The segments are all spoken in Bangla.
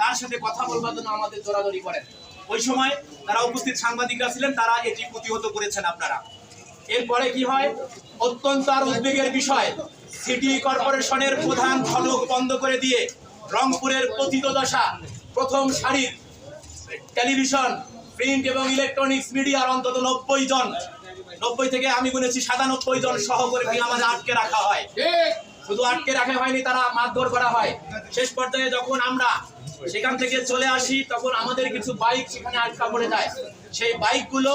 তার সাথে কথা বলবার জন্য আমাদের দৌড়াদৌড়ি করেন। ওই সময় তারা উপস্থিত সাংবাদিকরা ছিলেন তারা এটি প্রতিহত করেছেন আপনারা। এরপরে কি হয়? অত্যন্ত আর উদ্বেগের বিষয় সিটি কর্পোরেশনের প্রধান ফলক বন্ধ করে দিয়ে রংপুরের পতিত দশা প্রথম সারির টেলিভিশন প্রিন্ট এবং ইলেকট্রনিক্স মিডিয়ার অন্তত নব্বই জন নব্বই থেকে আমি গুনেছি সাতানব্বই জন সহকর্মী আমাদের আটকে রাখা হয়। শুধু আটকে রাখা হয়নি তারা মারধর করা হয়। শেষ পর্যায়ে যখন আমরা সেখান থেকে চলে আসি তখন আমাদের কিছু বাইক সেখানে আটকা পড়ে যায়। সেই বাইকগুলো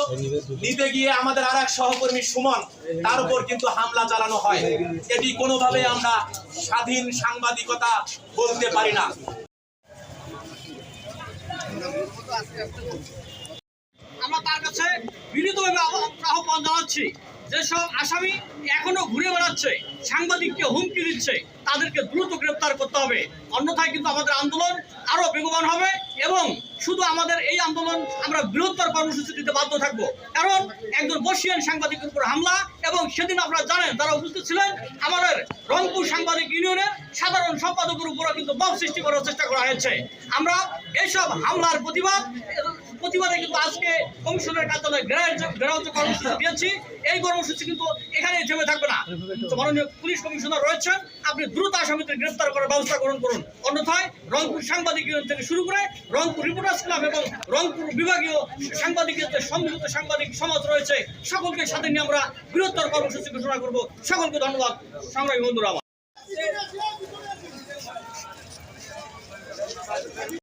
নিতে গিয়ে আমাদের আর এক সহকর্মী সুমন তার উপর কিন্তু হামলা চালানো হয়। এটি কোনোভাবে আমরা স্বাধীন সাংবাদিকতা বলতে পারি না আমরা তার কাছে বিনীতভাবে আহ্বা- জানাচ্ছি যেসব আসামি এখনও ঘুরে বেড়াচ্ছে, সাংবাদিককে হুমকি দিচ্ছে, তাদেরকে দ্রুত গ্রেপ্তার করতে হবে। অন্যথায় কিন্তু আমাদের আন্দোলন আরও বেগবান হবে এবং শুধু আমাদের এই আন্দোলন আমরা বৃহত্তর কর্মসূচি দিতে বাধ্য থাকব। কারণ একজন বসিয়ান সাংবাদিকের উপর হামলা এবং সেদিন আপনারা জানেন তারা উপস্থিত ছিলেন, আমাদের রংপুর সাংবাদিক ইউনিয়নের সাধারণ সম্পাদকের উপরও কিন্তু মব সৃষ্টি করার চেষ্টা করা হয়েছে। আমরা এইসব হামলার প্রতিবাদ কমিশনের কার্যালয়ে গ্রেড কর্মসূচি দিয়েছি, এই কর্মসূচি কিন্তু এখানে থেমে থাকবে না। মাননীয় পুলিশ কমিশনার রয়েছেন, আপনি দ্রুত আসামিদের গ্রেফতার করার ব্যবস্থা গ্রহণ করুন। অন্যথায় রংপুর সাংবাদিক ইউনিয়ন থেকে শুরু করে রংপুর রিপোর্টার্স ক্লাব এবং রংপুর বিভাগীয় সাংবাদিকের যে সম্মিলিত সাংবাদিক সমাজ রয়েছে, সকলকে সাথে নিয়ে আমরা বৃহত্তর কর্মসূচি ঘোষণা করব। সকলকে ধন্যবাদ। সংগ্রামী বন্ধুরা আমার